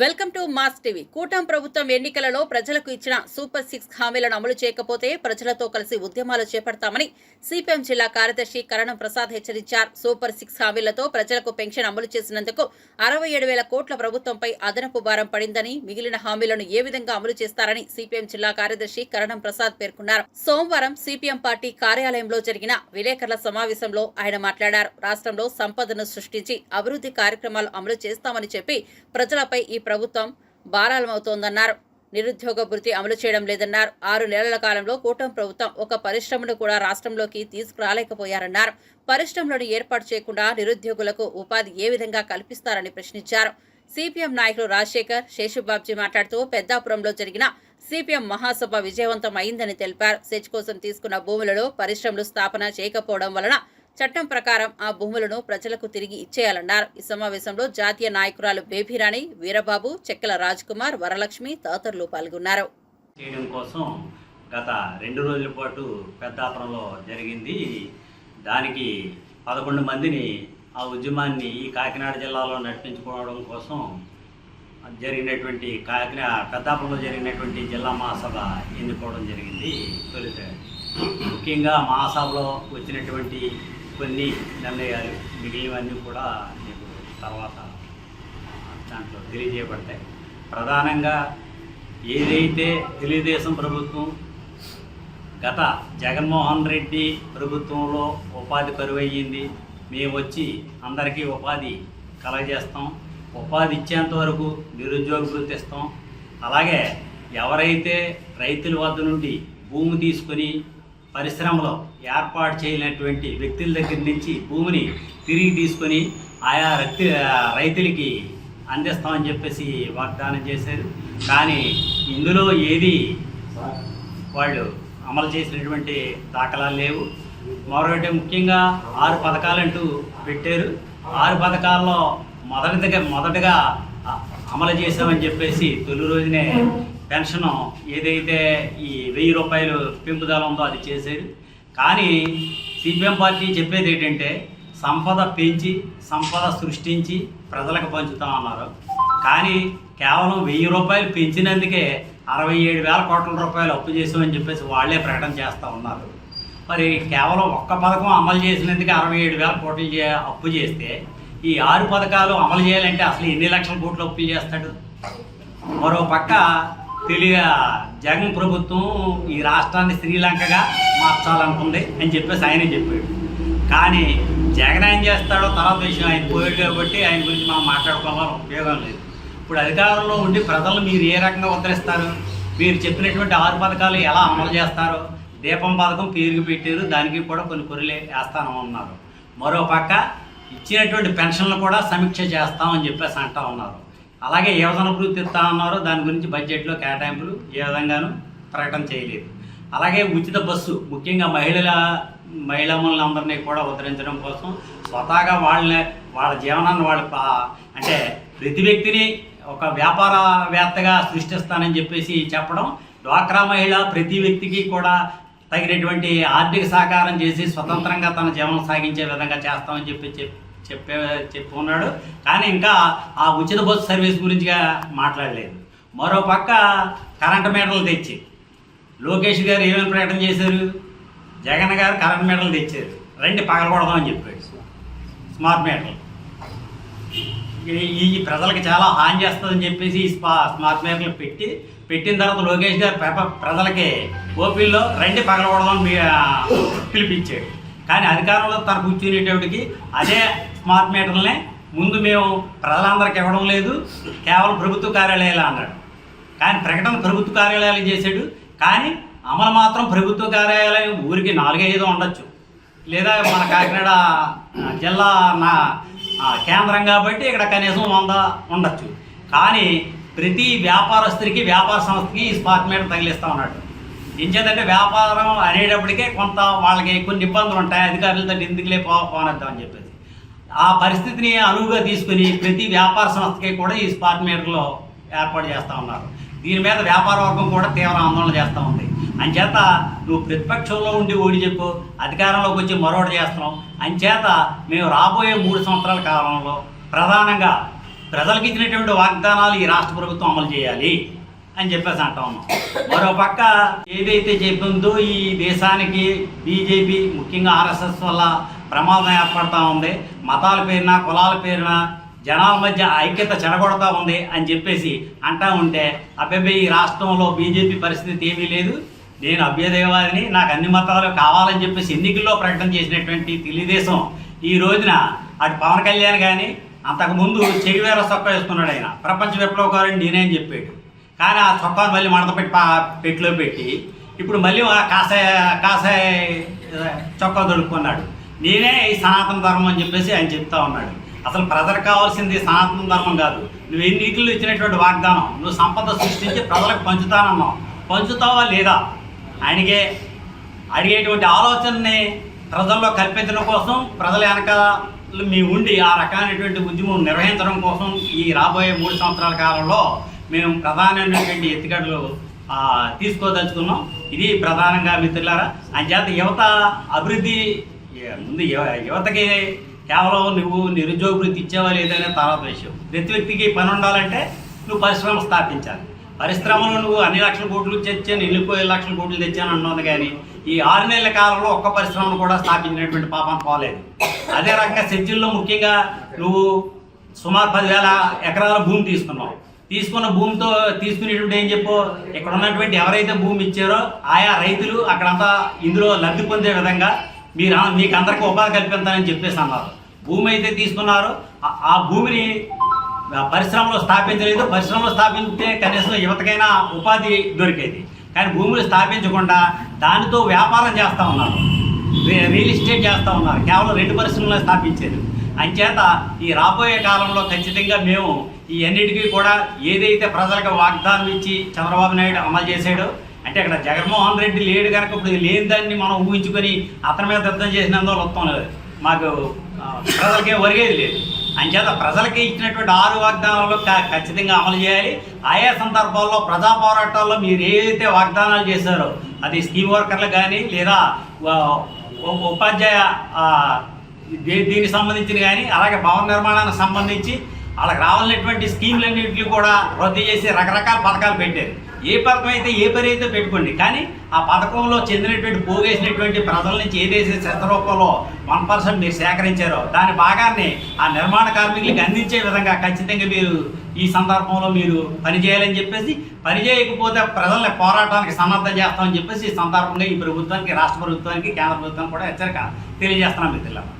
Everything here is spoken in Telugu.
Welcome to mass TV. కూటం ప్రభుత్వం ఎన్నికలలో ప్రజలకు ఇచ్చిన సూపర్ సిక్స్ హామీలను అమలు చేయకపోతే ప్రజలతో కలిసి ఉద్యమాలు చేపడతామని సిపిఎం జిల్లా కార్యదర్శి కరణం ప్రసాద్ హెచ్చరించారు. సూపర్ సిక్స్ హామీలతో ప్రజలకు పెన్షన్ అమలు చేసినందుకు అరవై ఏడు వేల కోట్ల ప్రభుత్వంపై అదనపు భారం పడిందని మిగిలిన హామీలను ఏ విధంగా అమలు చేస్తారని సిపిఎం జిల్లా కార్యదర్శి కరణం ప్రసాద్ పేర్కొన్నారు. సోమవారం సిపిఎం పార్టీ కార్యాలయంలో జరిగిన విలేకరుల సమావేశంలో ఆయన మాట్లాడారు. రాష్ట్రంలో సంపదను సృష్టించి అభివృద్ధి కార్యక్రమాలు అమలు చేస్తామని చెప్పి ప్రజలపై ఈ ప్రభుత్వం భారాలమవుతోందన్నారు. నిరుద్యోగ భృతి అమలు చేయడం లేదన్నారు. ఆరు నెలల కాలంలో కూటమి ప్రభుత్వం ఒక పరిశ్రమను కూడా రాష్ట్రంలోకి తీసుకురాలేకపోయారన్నారు. పరిశ్రమలను ఏర్పాటు చేయకుండా నిరుద్యోగులకు ఉపాధి ఏ విధంగా కల్పిస్తారని ప్రశ్నించారు. సిపిఎం నాయకులు రాజశేఖర్ శేషుబాబ్జీ మాట్లాడుతూ పెద్దాపురంలో జరిగిన సిపిఎం మహాసభ విజయవంతం అయిందని తెలిపారు. సెచ్ కోసం తీసుకున్న భూములలో పరిశ్రమలు స్థాపన చేయకపోవడం వలన చట్టం ప్రకారం ఆ భూములను ప్రజలకు తిరిగి ఇచ్చేయాలన్నారు. ఈ సమావేశంలో జాతీయ నాయకురాలు బేబీరాణి వీరబాబు చెక్కల రాజ్కుమార్ వరలక్ష్మి తదితరులు పాల్గొన్నారు. చేయడం కోసం గత రెండు రోజుల పాటు పెద్దాపురంలో జరిగింది. దానికి పదకొండు మందిని ఆ ఉద్యమాన్ని ఈ కాకినాడ జిల్లాలో నడిపించుకోవడం కోసం జరిగినటువంటి కాకినాడ పెద్దాపురంలో జరిగినటువంటి జిల్లా మహాసభ ఎన్నుకోవడం జరిగింది. తొలిసారి ముఖ్యంగా మహాసభలో వచ్చినటువంటి కొన్ని నిర్ణయాలు మిగిలినవన్నీ కూడా మీకు తర్వాత దాంట్లో తెలియజేయబడతాయి. ప్రధానంగా ఏదైతే తెలుగుదేశం ప్రభుత్వం గత జగన్మోహన్ రెడ్డి ప్రభుత్వంలో ఉపాధి కరువయ్యింది మేము వచ్చి అందరికీ ఉపాధి కలగజేస్తాం. ఉపాధి ఇచ్చేంత వరకు నిరుద్యోగ వృత్తి ఇస్తాం అలాగే ఎవరైతే రైతుల వద్ద నుండి భూమి తీసుకొని పరిశ్రమలో ఏర్పాటు చేయనటువంటి వ్యక్తుల దగ్గర నుంచి భూమిని తిరిగి తీసుకొని ఆయా రక్తి రైతులకి అందిస్తామని చెప్పేసి వాగ్దానం చేశారు. కానీ ఇందులో ఏది వాళ్ళు అమలు చేసినటువంటి దాఖలాలు లేవు. మరొకటి ముఖ్యంగా ఆరు పథకాలంటూ పెట్టారు. ఆరు పథకాల్లో మొదటిగా మొదటగా అమలు చేసామని చెప్పేసి తొలి రోజునే పెన్షన్ ఏదైతే ఈ వెయ్యి రూపాయలు పెంపుదల ఉందో అది చేశారు కానీ సిపిఎం పార్టీ చెప్పేది ఏంటంటే సంపద పెంచి సంపద సృష్టించి ప్రజలకు పంచుతామన్నారు కానీ కేవలం వెయ్యి రూపాయలు పెంచినందుకే అరవై ఏడు వేల కోట్ల రూపాయలు అప్పు చేసామని చెప్పేసి వాళ్ళే ప్రకటన చేస్తూ ఉన్నారు. మరి కేవలం ఒక్క పథకం అమలు చేసినందుకు అరవై ఏడు వేల కోట్లు చే అప్పు చేస్తే ఈ ఆరు పథకాలు అమలు చేయాలంటే అసలు ఎన్ని లక్షల కోట్లు అప్పులు చేస్తాడు? మరో పక్క తెలియ జగన్ ప్రభుత్వం ఈ రాష్ట్రాన్ని శ్రీలంకగా మార్చాలనుకుంది అని చెప్పేసి ఆయనే చెప్పాడు. కానీ జగన్ ఏం చేస్తాడో తర్వాత విషయం. ఆయన పోయాడు కాబట్టి ఆయన గురించి మనం మాట్లాడుకోవాలని ఉపయోగం లేదు. ఇప్పుడు అధికారంలో ఉండి ప్రజలు మీరు ఏ రకంగా ఉద్ధరిస్తారు? మీరు చెప్పినటువంటి ఆరు పథకాలు ఎలా అమలు చేస్తారో? దీపం పథకం పేరుకు పెట్టారు. దానికి కూడా కొన్ని కొరిలే వేస్తానన్నారు మరో పక్క ఇచ్చినటువంటి పెన్షన్లు కూడా సమీక్ష చేస్తామని చెప్పేసి అంటా ఉన్నారు. అలాగే ఏ విధంగా అభివృద్ధి ఇస్తా ఉన్నారో దాని గురించి బడ్జెట్లో కేటాయింపులు ఏ విధంగానూ ప్రకటన చేయలేదు. అలాగే ఉచిత బస్సు ముఖ్యంగా మహిళల మహిళలందరినీ కూడా ఉద్ధరించడం కోసం స్వతహాగా వాళ్ళని వాళ్ళ జీవనాన్ని వాళ్ళ అంటే ప్రతి వ్యక్తిని ఒక వ్యాపారవేత్తగా సృష్టిస్తానని చెప్పేసి చెప్పడం డ్వాక్రా మహిళ ప్రతి వ్యక్తికి కూడా తగినటువంటి ఆర్థిక సహకారం చేసి స్వతంత్రంగా తన జీవనం సాగించే విధంగా చేస్తామని చెప్పి చెప్పి చెప్పే ఉన్నాడు కానీ ఇంకా ఆ ఉచిత బస్సు సర్వీస్ గురించిగా మాట్లాడలేదు. మరో పక్క కరెంటు మీటర్లు తెచ్చి. లోకేష్ గారు ఏమేమి ప్రకటన చేశారు? జగన్ గారు కరెంట్ మీటర్లు తెచ్చారు. రండి పగలకూడదామని చెప్పాడు. స్మార్ట్ మీటర్లు. ఈ- ప్రజలకు చాలా హాని చేస్తుందని చెప్పేసి ఈ స్మా స్మార్ట్ మీటర్లు పెట్టి పెట్టిన తర్వాత లోకేష్ గారు ప్రజలకి ఓపీల్లో రండి పగలకూడదామని పిలిపించాడు. కానీ అధికారంలో తను కూర్చునేటప్పటికి అదే స్మార్ట్ మీటర్లనే ముందు మేము ప్రజలందరికీ ఇవ్వడం లేదు కేవలం ప్రభుత్వ కార్యాలయాలు అన్నాడు. కానీ ప్రకటన ప్రభుత్వ కార్యాలయాలు చేశాడు? కానీ అమలు మాత్రం ప్రభుత్వ కార్యాలయం ఊరికి నాలుగైదు ఉండొచ్చు. లేదా మన కాకినాడ జిల్లా నా కేంద్రం కాబట్టి ఇక్కడ కనీసం వంద ఉండొచ్చు. కానీ ప్రతి వ్యాపారస్తుడికి వ్యాపార సంస్థకి ఈ స్పాట్ మీటర్ తగిలిస్తూ ఉన్నాడు. ఎంచేదంటే వ్యాపారం అనేటప్పటికే కొంత వాళ్ళకి కొన్ని ఇబ్బందులు ఉంటాయి అధికారులతో ఎందుకులే పోనేద్దామని పోనొద్దాం చెప్పేసి. ఆ పరిస్థితిని అనువుగా తీసుకుని ప్రతి వ్యాపార సంస్థకి కూడా ఈ స్పాట్ మీటర్లో ఏర్పాటు చేస్తూ ఉన్నారు. దీని మీద వ్యాపార వర్గం కూడా తీవ్ర ఆందోళన చేస్తూ ఉంది. అంచేత నువ్వు ప్రతిపక్షంలో ఉండి ఓడి చెప్పు అధికారంలోకి వచ్చి మరొకటి చేస్తున్నాం అంచేత మేము రాబోయే మూడు సంవత్సరాల కాలంలో ప్రధానంగా ప్రజలకు ఇచ్చినటువంటి వాగ్దానాలు ఈ రాష్ట్ర ప్రభుత్వం అమలు చేయాలి అని చెప్పేసి అంటా ఉన్నాం. మరో పక్క ఏదైతే చెప్పిందో ఈ దేశానికి బీజేపీ ముఖ్యంగా ఆర్ఎస్ఎస్ వల్ల ప్రమాదం ఏర్పడతా ఉంది. మతాల పేరున కులాల పేరున జనాల మధ్య ఐక్యత చెడగొడతా ఉంది అని చెప్పేసి అంటా ఉంటే అబ్బాయి ఈ రాష్ట్రంలో బీజేపీ పరిస్థితి ఏమీ లేదు. నేను అభ్యుదయవాదిని నాకు అన్ని మతాలు కావాలని చెప్పేసి ఎన్నికల్లో ప్రకటన చేసినటువంటి తెలుగుదేశం ఈ రోజున అటు పవన్ కళ్యాణ్ కానీ అంతకుముందు చెగివేర చొక్కా వేసుకున్నాడు ఆయన. ప్రపంచ విప్లవకారుని నేనే అని చెప్పాడు. కానీ ఆ చొక్కాను మళ్ళీ మడత పెట్టి పా- పెట్టిలో పెట్టి ఇప్పుడు మళ్ళీ కాసాయ కాషాయ చొక్కా దొడుక్కున్నాడు నేనే ఈ సనాతన ధర్మం అని చెప్పేసి ఆయన చెప్తా ఉన్నాడు. అసలు ప్రజలకు కావాల్సింది సనాతన ధర్మం కాదు. నువ్వు ఎన్నికలు ఇచ్చినటువంటి వాగ్దానం నువ్వు సంపద సృష్టించి ప్రజలకు పంచుతానన్నావు. పంచుతావా లేదా? ఆయనకే అడిగేటువంటి ఆలోచనని ప్రజల్లో కల్పించడం కోసం ప్రజల వెనకాల మీ ఉండి ఆ రకమైనటువంటి ఉద్యమం నిర్వహించడం కోసం ఈ రాబోయే మూడు సంవత్సరాల కాలంలో మేము ప్రధానమైనటువంటి ఎత్తుగడలు తీసుకోదలుచుకున్నాం. ఇది ప్రధానంగా మిత్రులారా. అంచేత యువత అభివృద్ధి ముందు యువతకి కేవలం నువ్వు నిరుద్యోగ వృత్తి ఇచ్చావా లేదనే తర్వాత విషయం. ప్రతి వ్యక్తికి పని ఉండాలంటే నువ్వు పరిశ్రమ స్థాపించాలి. పరిశ్రమలు నువ్వు అన్ని లక్షల కోట్లు తెచ్చాను ఎన్నికో ఏడు లక్షల కోట్లు తెచ్చాను అన్నది కానీ ఈ ఆరు నెలల కాలంలో ఒక్క పరిశ్రమను కూడా స్థాపించినటువంటి పాపం పోలేదు. అదే రకంగా సెజ్జుల్లో ముఖ్యంగా నువ్వు సుమారు పదివేల ఎకరాల భూమి తీసుకున్నావు. తీసుకున్న భూమితో తీసుకునేటువంటి ఏం చెప్పు ఇక్కడ ఉన్నటువంటి ఎవరైతే భూమి ఇచ్చారో ఆయా రైతులు అక్కడంతా ఇందులో లబ్ధి పొందే విధంగా మీరు మీకు అందరికీ ఉపాధి కల్పిస్తానని చెప్పేసి అన్నారు. భూమి అయితే తీసుకున్నారో. ఆ- భూమిని పరిశ్రమలో స్థాపించలేదు. పరిశ్రమలో స్థాపించే కనీసం యువతకైనా ఉపాధి దొరికేది. కానీ భూమిని స్థాపించకుండా దానితో వ్యాపారం చేస్తూ ఉన్నారు. రియల్ ఎస్టేట్ చేస్తూ ఉన్నారు. కేవలం రెండు పరిశ్రమలు స్థాపించారు అంచేత ఈ రాబోయే కాలంలో ఖచ్చితంగా మేము ఈ అన్నిటికీ కూడా ఏదైతే ప్రజలకు వాగ్దానం ఇచ్చి చంద్రబాబు నాయుడు అమలు చేశాడో అంటే అక్కడ జగన్మోహన్ రెడ్డి లేడు కనుక ఇప్పుడు లేని దాన్ని మనం ఊహించుకొని అతని మీద యుద్ధం చేసినందువల్ల ఉత్తమం లేదు. మాకు ప్రజలకే ఒరిగేది లేదు. అంచేత ప్రజలకి ఇచ్చినటువంటి ఆరు వాగ్దానాలు ఖచ్చితంగా అమలు చేయాలి. ఆయా సందర్భాల్లో ప్రజా పోరాటాల్లో మీరు ఏదైతే వాగ్దానాలు చేశారో అది స్కీమ్ వర్కర్లు కానీ లేదా ఉపాధ్యాయ దీనికి సంబంధించిన కానీ అలాగే భవన నిర్మాణానికి సంబంధించి వాళ్ళకి రావాల్సినటువంటి స్కీమ్లన్నింటినీ కూడా రద్దు చేసి రకరకాల పథకాలు పెట్టారు. ఏ పథకం అయితే ఏ పని అయితే పెట్టుకోండి. కానీ ఆ పథకంలో చెందినటువంటి పోగేసినటువంటి ప్రజల నుంచి ఏదైతే శ్రద్ధ రూపంలో వన్ పర్సెంట్ మీరు సేకరించారో దాని భాగాన్ని ఆ నిర్మాణ కార్మికులకి అందించే విధంగా ఖచ్చితంగా మీరు ఈ సందర్భంలో మీరు పనిచేయాలని చెప్పేసి పనిచేయకపోతే ప్రజల్ని పోరాటానికి సన్నద్ధం చేస్తామని చెప్పేసి ఈ సందర్భంగా ఈ ప్రభుత్వానికి రాష్ట్ర ప్రభుత్వానికి కేంద్ర ప్రభుత్వానికి కూడా హెచ్చరిక తెలియజేస్తున్నాం మిత్రులారా.